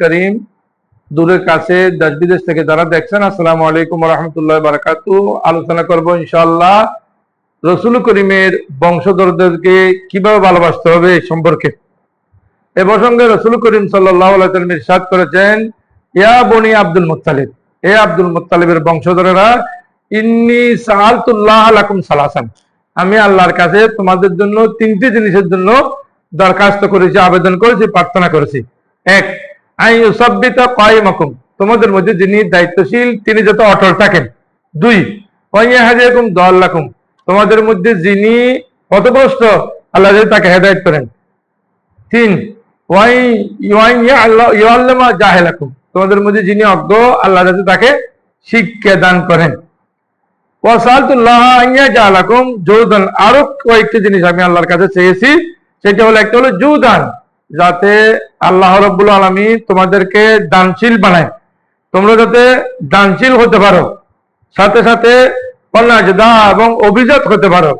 করিম। দূরের কাছে, দেশ বিদেশ থেকে যারা দেখছেন আলাইকুম রহমতুল্লাহ আলোচনা করব ইনশাআল্লাহ রসুল করিমের বংশধরদেরকে কীভাবে ভালোবাসতে হবে এই সম্পর্কে। এ প্রসঙ্গে রসুল করিম সাল্লাহ করেছেন, ইয়া বনি আব্দুল মুত্তালিব, এ আব্দুল মুত্তালিবের বংশধরেরা, ইন্নি আলাকুম সালাসান। আমি আল্লাহর কাছে তোমাদের জন্য তিনটি জিনিসের জন্য দরখাস্ত করেছি, আবেদন করেছি, প্রার্থনা করেছি। এক আই কাইমাকুম তোমাদের মধ্যে যিনি দায়িত্বশীল, তিনি যত অটল থাকেন। দুই হাজিয়াকুম দল্লাকুম। তোমাদের মধ্যে যিনি পথভ্রষ্ট আল্লাহ তাকে হেদায়েত করেন। তিন, ওয়াই ইয়া আল্লাহ ইয়াল্লামা জাহেলাকুম। তোমাদের মধ্যে যিনি অজ্ঞ, আল্লাহ তাকে শিক্ষা দান করেন। ওয়াসালতুল্লাহ আইয়া জালাকুম জৌদান আরও কয়েকটি জিনিস আমি আল্লাহর কাছে চেয়েছি। সেটা হলো একটা হলো জুদান, যাতে আল্লাহ রব্বুল আলমী তোমাদেরকে দানশীল বানায়। তোমরা যাতে দানশীল হতে পারো, সাথে সাথে অনাজদা এবং অভিজাত হতে পারো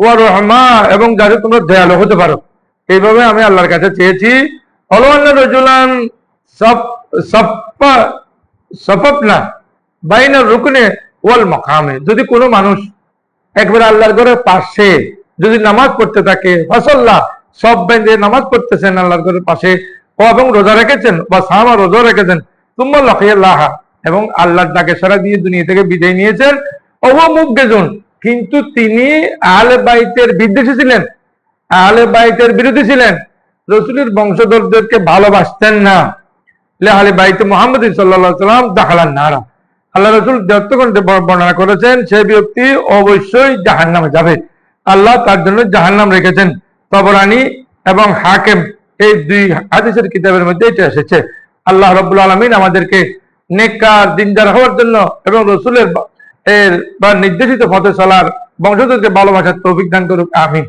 ও রহমা এবং যাতে তোমরা দয়ালু হতে পারো। এইভাবে আমি আল্লাহর কাছে চেয়েছি সপ্পা সফপনা বাইনার রুকনে ওয়াল মকামে। যদি কোনো মানুষ একবার আল্লাহর ঘরের পাশে যদি নামাজ পড়তে থাকে, ফসল্লাহ সব বেঁধে নামাজ পড়তেছেন, আল্লাহর ঘরের পাশে। ও এবং রোজা রেখেছেন, বা সাহাবা রোজা রেখেছেন। তুম্মা লাহা, এবং আল্লাহর ডাকে সারা দিয়ে দুনিয়া থেকে বিদায় নিয়েছেন। ওহো মুগ্গেজন কিন্তু তিনি আহলে বাইতের বিদ্বেষী ছিলেন, আহলে বাইতের বিরোধী ছিলেন। রসুলের বংশধরদেরকে ভালোবাসতেন না। লেহালি বাইতে মোহাম্মদ সাল্লাহ সাল্লাম দাখালান নারা। আল্লাহ রসুল দত্তকণ্ঠে বর্ণনা করেছেন, সে ব্যক্তি অবশ্যই জাহান নামে যাবে। আল্লাহ তার জন্য জাহান নাম রেখেছেন। তবরানি এবং হাকেম এই দুই হাদিসের কিতাবের মধ্যে এটা এসেছে। আল্লাহ রব্বুল আলমিন আমাদেরকে নেককার, দিনদার হওয়ার জন্য এবং রসুলের এর বা নির্দেশিত পথে চলার বংশধরকে ভালোবাসার তৌফিক দান করুক, আমিন।